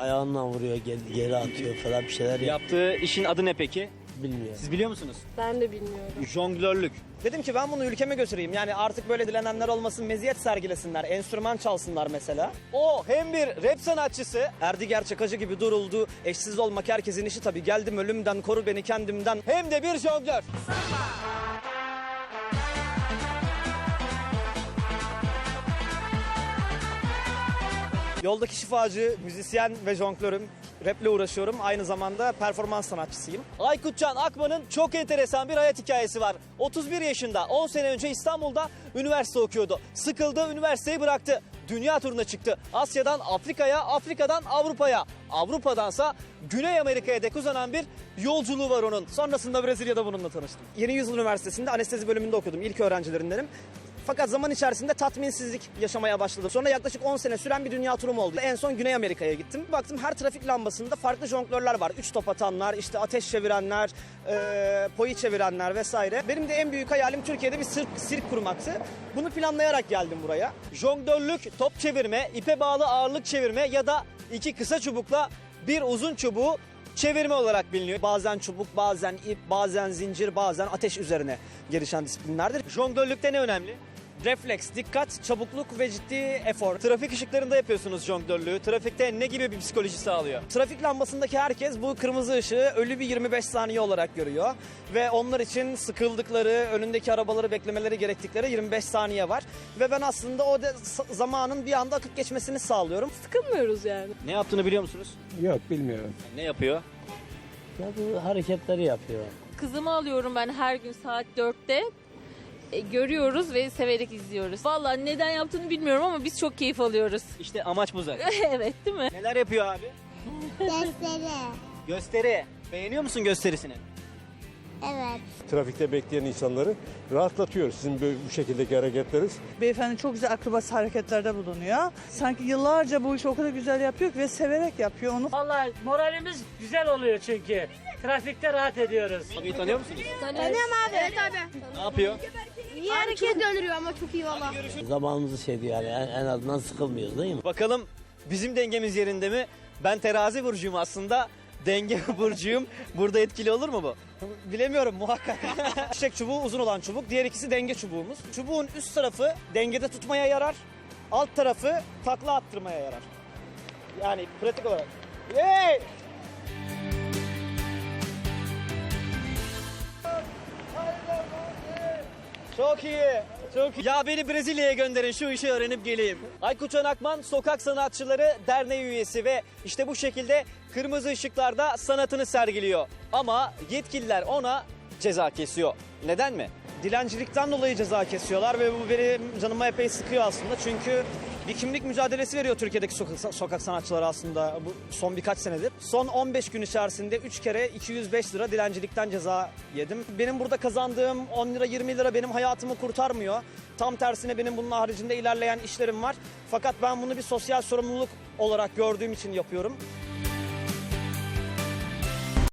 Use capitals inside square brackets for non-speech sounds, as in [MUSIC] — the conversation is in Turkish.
ayağından vuruyor, geri, geri atıyor falan bir şeyler yap. Yaptığı işin adı ne peki? Bilmiyor. Siz biliyor musunuz? Ben de bilmiyorum. Jonglörlük. Dedim ki ben bunu ülkeme götüreyim. Yani artık böyle dilenenler olmasın, meziyet sergilesinler, enstrüman çalsınlar mesela. O hem bir rap sanatçısı Erdi gerçek acı gibi duruldu. Eşsiz olmak herkesin işi tabii. Geldim ölümden, koru beni kendimden. hem de bir jonglör. Yoldaki şifacı, müzisyen ve jonglörüm. Raple uğraşıyorum. Aynı zamanda performans sanatçısıyım. Aykutcan Akman'ın çok enteresan bir hayat hikayesi var. 31 yaşında 10 sene önce İstanbul'da üniversite okuyordu. Sıkıldı üniversiteyi bıraktı. Dünya turuna çıktı. Asya'dan Afrika'ya, Afrika'dan Avrupa'ya. Avrupa'dansa Güney Amerika'ya dek uzanan bir yolculuğu var onun. Sonrasında Brezilya'da bununla tanıştım. Yeni Yüzyıl Üniversitesi'nde anestezi bölümünde okudum. İlk öğrencilerindenim. Fakat zaman içerisinde tatminsizlik yaşamaya başladım. Sonra yaklaşık 10 sene süren bir dünya turum oldu. En son Güney Amerika'ya gittim. Baktım her trafik lambasında farklı jonglörler var. Üç top atanlar, işte ateş çevirenler, e, poyi çevirenler vesaire. Benim de en büyük hayalim Türkiye'de bir sirk, sirk kurmaktı. Bunu planlayarak geldim buraya. Jonglörlük, top çevirme, ipe bağlı ağırlık çevirme ya da iki kısa çubukla bir uzun çubuğu çevirme olarak biliniyor. Bazen çubuk, bazen ip, bazen zincir, bazen ateş üzerine gelişen disiplinlerdir. Jonglörlükte ne önemli? Refleks, dikkat, çabukluk ve ciddi efor. Trafik ışıklarında yapıyorsunuz jonglörlüğü. Trafikte ne gibi bir psikoloji sağlıyor? Trafik lambasındaki herkes bu kırmızı ışığı ölü bir 25 saniye olarak görüyor. Ve onlar için sıkıldıkları, önündeki arabaları beklemeleri gerektikleri 25 saniye var. Ve ben aslında o zamanın bir anda akıp geçmesini sağlıyorum. Sıkılmıyoruz yani. Ne yaptığını biliyor musunuz? Yok bilmiyorum. Ne yapıyor? Ya bu hareketleri yapıyor. Kızımı alıyorum ben her gün saat 4'te. E, görüyoruz ve severek izliyoruz. Vallahi neden yaptığını bilmiyorum ama biz çok keyif alıyoruz. [LAUGHS] İşte amaç bu zaten. evet değil mi? Neler yapıyor abi? Gösteri. Gösteri. Beğeniyor musun gösterisini? Evet. Trafikte bekleyen insanları rahatlatıyor sizin böyle bu şekildeki hareketleriniz. Beyefendi çok güzel akrobasi hareketlerde bulunuyor. Sanki yıllarca bu işi o kadar güzel yapıyor ki ve severek yapıyor onu. Vallahi moralimiz güzel oluyor çünkü. Trafikte rahat ediyoruz. Abi tanıyor musunuz? Tanıyorum abi. Evet abi. Ne yapıyor? İyi hareket döndürüyor ama çok iyi valla. Zamanımızı şey diyor yani en, en azından sıkılmıyoruz değil mi? Bakalım bizim dengemiz yerinde mi? Ben terazi burcuyum aslında. Denge [LAUGHS] burcuyum. Burada etkili olur mu bu? Bilemiyorum muhakkak. [LAUGHS] Çiçek çubuğu uzun olan çubuk, diğer ikisi denge çubuğumuz. Çubuğun üst tarafı dengede tutmaya yarar, alt tarafı takla attırmaya yarar. Yani pratik olarak. Hey! Çok iyi. Çok iyi. Ya beni Brezilya'ya gönderin şu işi öğrenip geleyim. Aykut Can Akman Sokak Sanatçıları Derneği üyesi ve işte bu şekilde kırmızı ışıklarda sanatını sergiliyor. Ama yetkililer ona ceza kesiyor. Neden mi? Dilencilikten dolayı ceza kesiyorlar ve bu benim canıma epey sıkıyor aslında. Çünkü bir kimlik mücadelesi veriyor Türkiye'deki sokak, sokak sanatçıları aslında bu son birkaç senedir. Son 15 gün içerisinde 3 kere 205 lira dilencilikten ceza yedim. Benim burada kazandığım 10 lira 20 lira benim hayatımı kurtarmıyor. Tam tersine benim bunun haricinde ilerleyen işlerim var. Fakat ben bunu bir sosyal sorumluluk olarak gördüğüm için yapıyorum.